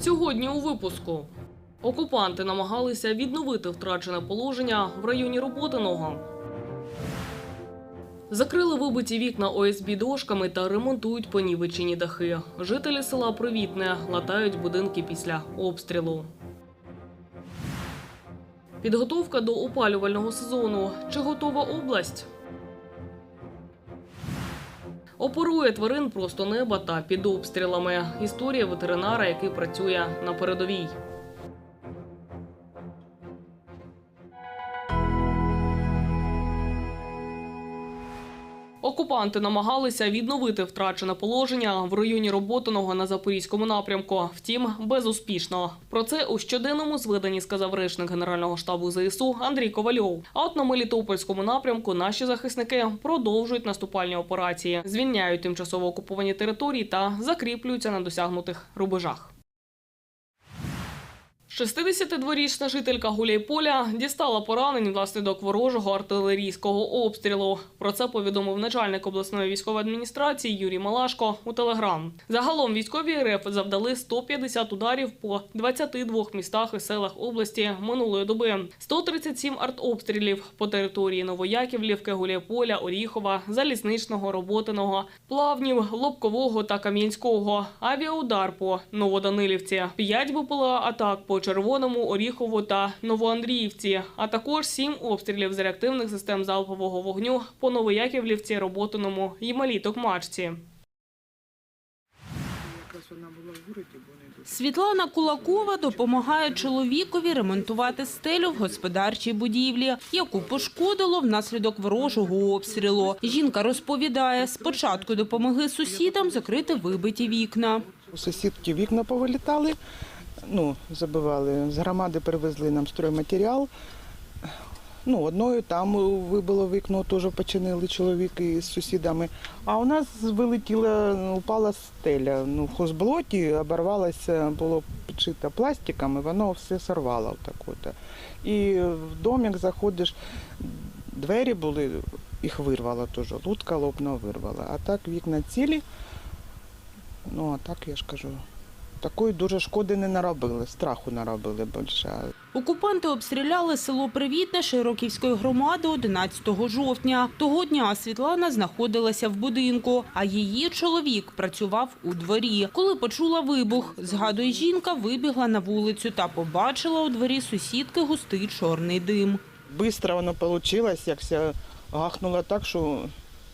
Сьогодні у випуску окупанти намагалися відновити втрачене положення в районі Роботиного. Закрили вибиті вікна ОСБ дошками та ремонтують понівечені дахи. Жителі села Привітне латають будинки після обстрілу. Підготовка до опалювального сезону. Чи готова область? Оперує тварин просто неба та під обстрілами. Історія ветеринара, який працює на передовій. Окупанти намагалися відновити втрачене положення в районі Роботиного на Запорізькому напрямку. Втім, безуспішно. Про це у щоденному зведенні сказав речник Генерального штабу ЗСУ Андрій Ковальов. А от на Мелітопольському напрямку наші захисники продовжують наступальні операції, звільняють тимчасово окуповані території та закріплюються на досягнутих рубежах. 62-річна жителька Гуляйполя дістала поранень внаслідок ворожого артилерійського обстрілу. Про це повідомив начальник обласної військової адміністрації Юрій Малашко у Телеграм. Загалом військові РФ завдали 150 ударів по 22 містах і селах області минулої доби. 137 артобстрілів по території Новояківлівки, Гуляйполя, Оріхова, Залізничного, Роботиного, Плавнів, Лобкового та Кам'янського. Авіаудар по Новоданилівці. 5 БПЛА атак по Червоному, Оріхову та Новоандріївці, а також 7 обстрілів з реактивних систем залпового вогню по Новояківлівці, Роботиному і Малій Токмачці. Світлана Кулакова допомагає чоловікові ремонтувати стелю в господарчій будівлі, яку пошкодило внаслідок ворожого обстрілу. Жінка розповідає, спочатку допомогли сусідам закрити вибиті вікна. У сусідки вікна повилітали, ну, забивали. З громади привезли нам стройматеріал. Ну, одною там вибило вікно, теж починили чоловіки з сусідами. А у нас вилетіла, упала стеля. Ну, в хозблоті оборвалося, було підшито пластиком, і воно все сорвало. Так. І в домик заходиш, двері були, їх вирвало теж. Лутка лопно вирвала. А так вікна цілі. Ну, а так я ж кажу. Такої дуже шкоди не наробили, страху наробили більше. Окупанти обстріляли село Привітне Широківської громади 11 жовтня. Того дня Світлана знаходилася в будинку, а її чоловік працював у дворі. Коли почула вибух, згадує жінка, вибігла на вулицю та побачила у дворі сусідки густий чорний дим. Бистро воно вийшло, як все гахнуло так, що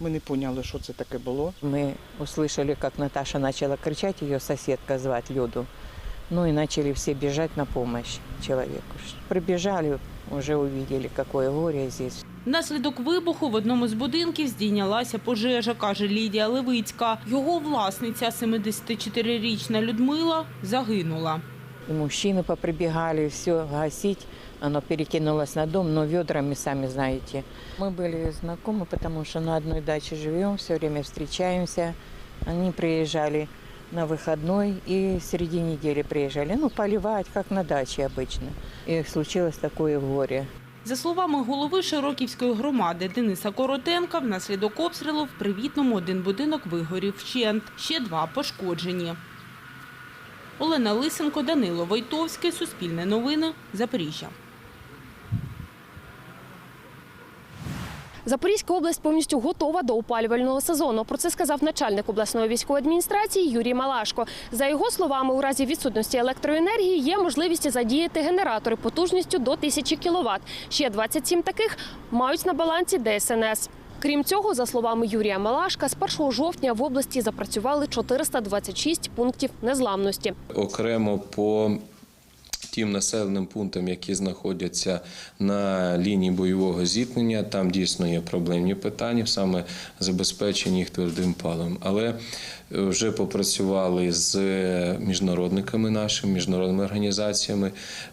ми не поняли, що це таке було. Мы услышали, как Наташа начала кричать, ее соседка звать Люду. Ну и начали все бежать на помощь человеку. Прибежали, уже увидели, какое горе здесь. Внаслідок вибуху в одному з будинків здійнялася пожежа, каже Лідія Левицька. Його власниця, 74-річна Людмила, загинула И мужчины поприбегали, все гасить. Оно перекинулось на дом, но ведрами, сами знаете. Мы были знакомы, потому что на одной даче живем, все время встречаемся. Они приезжали на выходной и среди недели приезжали, ну, поливать, как на даче обычно. И случилось такое горе. За словами голови Широківської громади Дениса Коротенка, внаслідок обстрілу в Привітному один будинок вигорів вщент, ще два пошкоджені. Олена Лисенко, Данило Войтовський, Суспільне новини, Запоріжжя. Запорізька область повністю готова до опалювального сезону. Про це сказав начальник обласної військової адміністрації Юрій Малашко. За його словами, у разі відсутності електроенергії є можливість задіяти генератори потужністю до 1000 кВт. Ще 27 таких мають на балансі ДСНС. Крім цього, за словами Юрія Малашка, з 1 жовтня в області запрацювали 426 пунктів незламності. окремо по тим населеним пунктам, які знаходяться на лінії бойового зіткнення. Там дійсно є проблемні питання, саме забезпечення їх твердим паливом. Але е, вже попрацювали з міжнародниками нашими, міжнародними організаціями,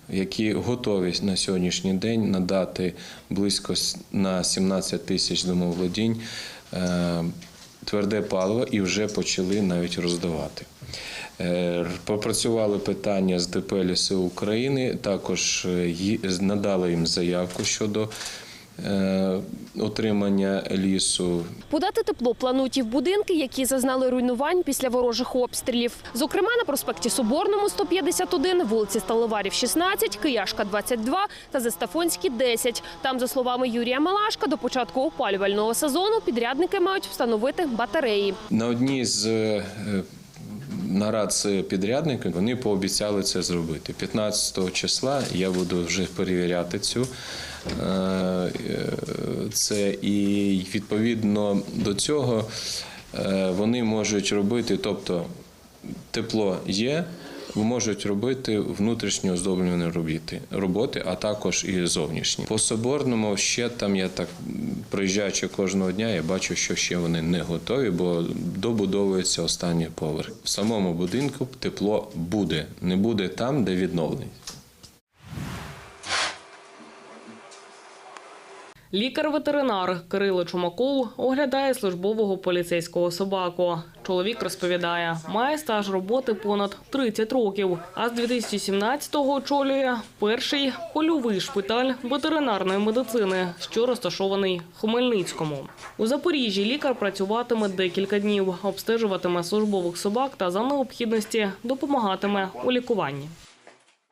які готові на сьогоднішній день надати близько на 17 тисяч домоволодінь е, тверде паливо і вже почали навіть роздавати. Е, Попрацювали питання з ДП «Ліси України, також е, надали їм заявку щодо отримання лісу, Подати тепло планують і в будинки, які зазнали руйнувань після ворожих обстрілів. Зокрема, на проспекті Соборному 151, вулиці Сталеварів 16, Кияшка 22 та Зестафонській 10. Там, за словами Юрія Малашка, до початку опалювального сезону підрядники мають встановити батареї. На одній з е, нарад з підрядниками вони пообіцяли це зробити. 15 числа я буду вже перевіряти цю е, е, це, і відповідно до цього е, вони можуть робити, тобто тепло є. Можуть робити внутрішні оздоблювані робіти, роботи, а також і зовнішні. По соборному ще там я так приїжджаючи кожного дня, я бачу, що ще вони не готові, бо добудовується останній поверх. В самому будинку тепло буде, не буде там, де відновлення. Лікар-ветеринар Кирило Чумаков оглядає службового поліцейського собаку. Чоловік розповідає, має стаж роботи понад 30 років, а з 2017-го очолює перший польовий шпиталь ветеринарної медицини, що розташований в Хмельницькому. У Запоріжжі лікар працюватиме декілька днів, обстежуватиме службових собак та за необхідності допомагатиме у лікуванні.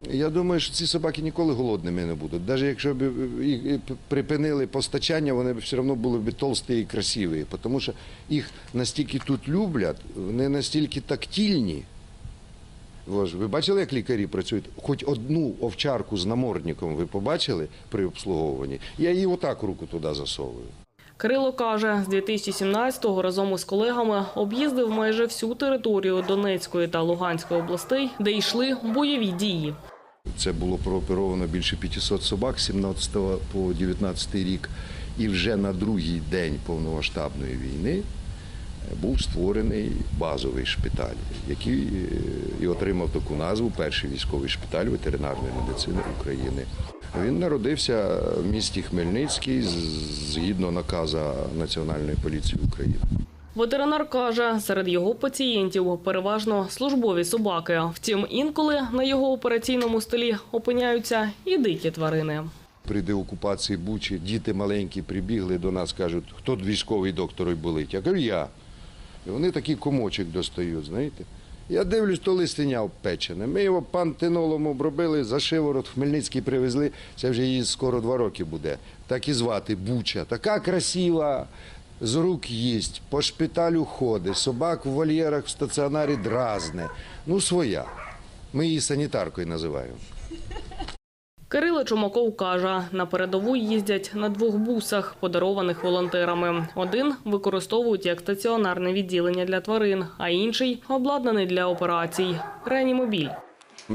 Я думаю, що ці собаки ніколи голодними не будуть. Навіть якщо б їх припинили постачання, вони б все одно були б толсті і красиві. Тому що їх настільки тут люблять, вони настільки тактильні. Ви бачили, як лікарі працюють? Хоч одну овчарку з намордником ви побачили при обслуговуванні? Я її отак руку туди засовую. Кирило каже, з 2017-го разом із колегами об'їздив майже всю територію Донецької та Луганської областей, де йшли бойові дії. Це було прооперовано більше 500 собак 17 по 19 рік. І вже на другий день повномасштабної війни е, був створений базовий шпиталь, який е, і отримав таку назву Перший військовий шпиталь ветеринарної медицини України. Він народився в місті Хмельницький згідно наказу Національної поліції України. Ветеринар каже, серед його пацієнтів переважно службові собаки. Втім, інколи на його операційному столі опиняються і дикі тварини. При деокупації Бучі діти маленькі прибігли до нас, кажуть, хто військовий доктор болить? Я кажу, я. І вони такий комочок достають, знаєте. Я дивлюсь, то листеня печене. Ми його пантенолом обробили, за шиворот Хмельницький привезли. Це вже їй скоро два роки буде. Так і звати Буча. Така красива, з рук їсть, по шпиталю ходить, собак в вольєрах в стаціонарі дразне. Ну, своя. Ми її санітаркою називаємо. Кирило Чумаков каже, на передову їздять на двох бусах, подарованих волонтерами. Один використовують як стаціонарне відділення для тварин, а інший обладнаний для операцій реанімобіль.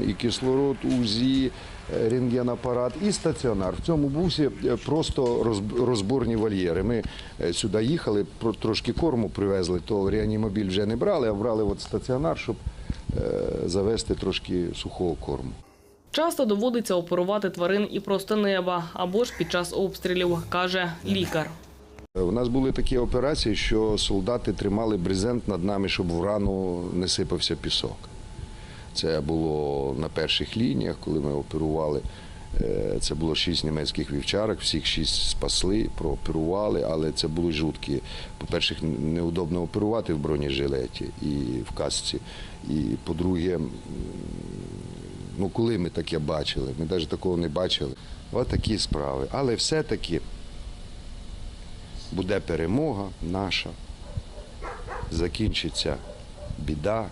І кислород, УЗІ, е, рентгенапарат і стаціонар. В цьому бусі е, просто розб- розборні вольєри. Ми е, сюди їхали, трошки корму привезли, то реанімобіль вже не брали, а брали от стаціонар, щоб завести трошки сухого корму. Часто доводиться оперувати тварин і просто неба або ж під час обстрілів, каже лікар. У нас були такі операції, що солдати тримали брезент над нами, щоб в рану не сипався пісок. Це було на перших лініях, коли ми оперували. Е, Це було шість німецьких вівчарок, всіх шість спасли, прооперували, але це були жуткі. По-перше, неудобно оперувати в бронежилеті і в касці. І по-друге, ну коли ми таке бачили, ми навіть такого не бачили. Ось такі справи. Але все-таки буде перемога наша, закінчиться біда.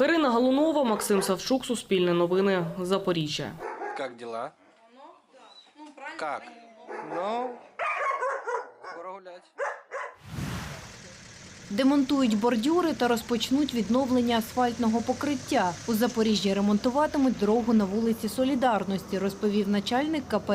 Карина Галунова, Максим Савчук, Суспільне новини, Запоріжжя. Как дела? Як? Ну, скоро гулять. Демонтують бордюри та розпочнуть відновлення асфальтного покриття. У Запоріжжі ремонтуватимуть дорогу на вулиці Солідарності, розповів начальник КП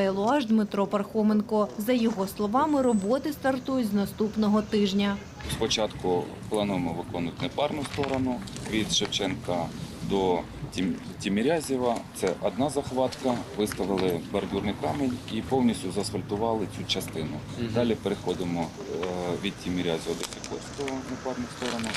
Дмитро Пархоменко. За його словами, роботи стартують з наступного тижня. Спочатку плануємо виконувати непарну сторону від Шевченка до Тім- Тімірязєва. Це одна захватка. Виставили бордюрний камінь і повністю заасфальтували цю частину. Далі переходимо е, від Тімірязєва до Сікорського на парну сторону.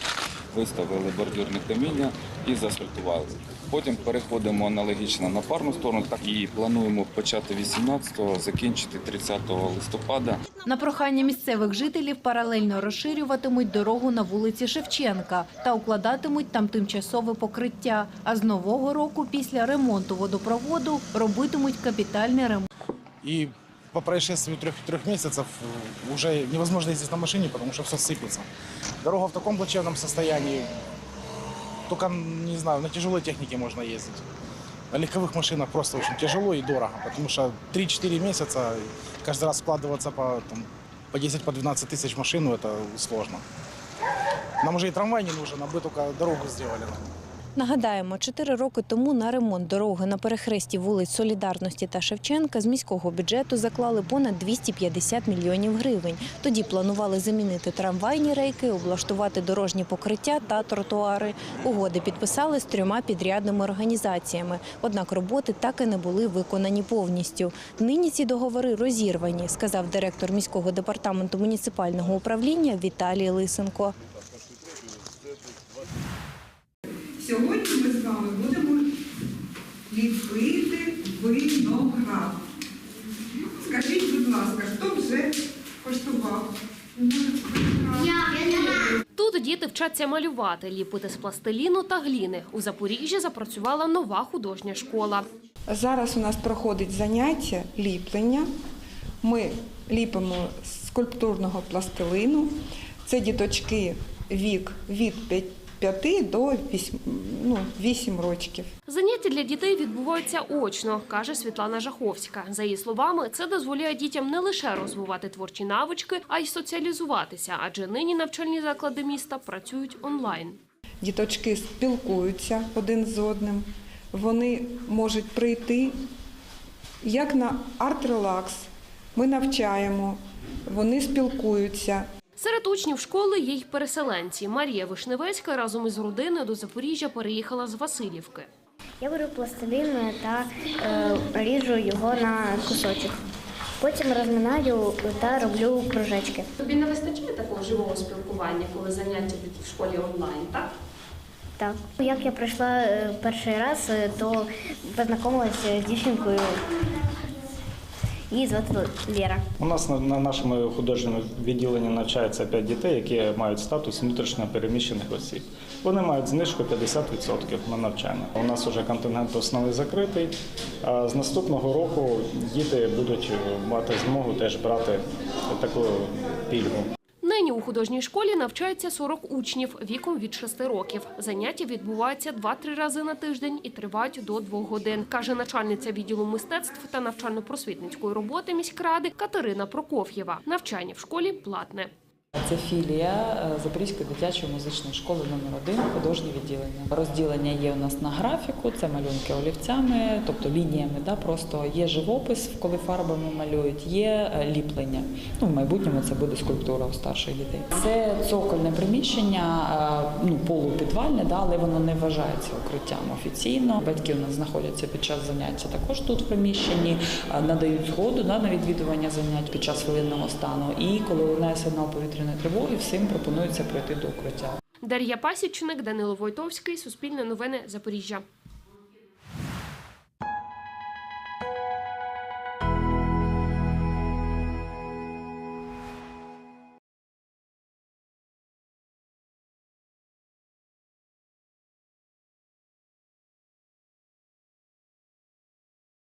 Виставили бордюрне каміння і заасфальтували. Потім переходимо аналогічно на парну сторону так і плануємо почати 18-го, закінчити 30 листопада. На прохання місцевих жителів паралельно розширюватимуть дорогу на вулиці Шевченка та укладатимуть там тимчасове покриття. А з нового року після ремонту водопроводу робитимуть капітальний ремонт. И по происшествию трех, трех месяцев э, уже невозможно ездить на машине, потому что все сыпется. Дорога в таком плачевном состоянии. Только, не знаю, на тяжелой технике можно ездить. На легковых машинах просто очень тяжело и дорого, потому что 3-4 месяца каждый раз складываться по, там, по 10 по 12 тысяч в машину это сложно. Нам уже и трамвай не нужен, а бы только дорогу сделали. Нагадаємо, чотири роки тому на ремонт дороги на перехресті вулиць Солідарності та Шевченка з міського бюджету заклали понад 250 мільйонів гривень. Тоді планували замінити трамвайні рейки, облаштувати дорожні покриття та тротуари. Угоди підписали з трьома підрядними організаціями. Однак роботи так і не були виконані повністю. Нині ці договори розірвані, сказав директор міського департаменту муніципального управління Віталій Лисенко. Сьогодні ми з вами будемо ліпити виноград. Скажіть, будь ласка, хто вже коштував? Тут діти вчаться малювати, ліпити з пластиліну та гліни. У Запоріжжі запрацювала нова художня школа. Зараз у нас проходить заняття ліплення. Ми ліпимо з скульптурного пластилину. Це діточки вік від 5 до 8, ну, 8 років. Заняття для дітей відбуваються очно, каже Світлана Жаховська. За її словами, це дозволяє дітям не лише розвивати творчі навички, а й соціалізуватися, адже нині навчальні заклади міста працюють онлайн. Діточки спілкуються один з одним. Вони можуть прийти як на арт-релакс. Ми навчаємо, вони спілкуються. Серед учнів школи є й переселенці. Марія Вишневецька разом із родиною до Запоріжжя переїхала з Васильівки. Я беру пластилин та е, ріжу його на кусочок. Потім розминаю та роблю кружечки. Тобі не вистачає такого живого спілкування, коли заняття в школі онлайн, так? Так. Як я прийшла е, перший раз, е, то познайомилася з дівчинкою. Її звати Лера. У нас на, на нашому художньому відділенні навчається 5 дітей, які мають статус внутрішньо переміщених осіб. Вони мають знижку 50% на навчання. У нас вже контингент основний закритий. А з наступного року діти будуть мати змогу теж брати таку пільгу. Нині у художній школі навчається 40 учнів віком від 6 років. Заняття відбуваються 2-3 рази на тиждень і тривають до 2 годин, каже начальниця відділу мистецтв та навчально-просвітницької роботи міськради Катерина Прокоф'єва. Навчання в школі платне. Це філія е, Запорізької дитячої музичної школи номер 1 художнє відділення. Розділення є у нас на графіку, це малюнки олівцями, тобто лініями. Да, просто є живопис, коли фарбами малюють, є е, ліплення. Ну, в майбутньому це буде скульптура у старших дітей. Це цокольне приміщення, е, ну полупідвальне, да, але воно не вважається укриттям офіційно. Батьки у нас знаходяться під час заняття також тут в приміщенні, надають згоду да, на відвідування занять під час хвилинного стану. І коли лунає сигнал повітряної тривоги, всім пропонується пройти до укриття. Дар'я Пасічник, Данило Войтовський, Суспільне новини, Запоріжжя.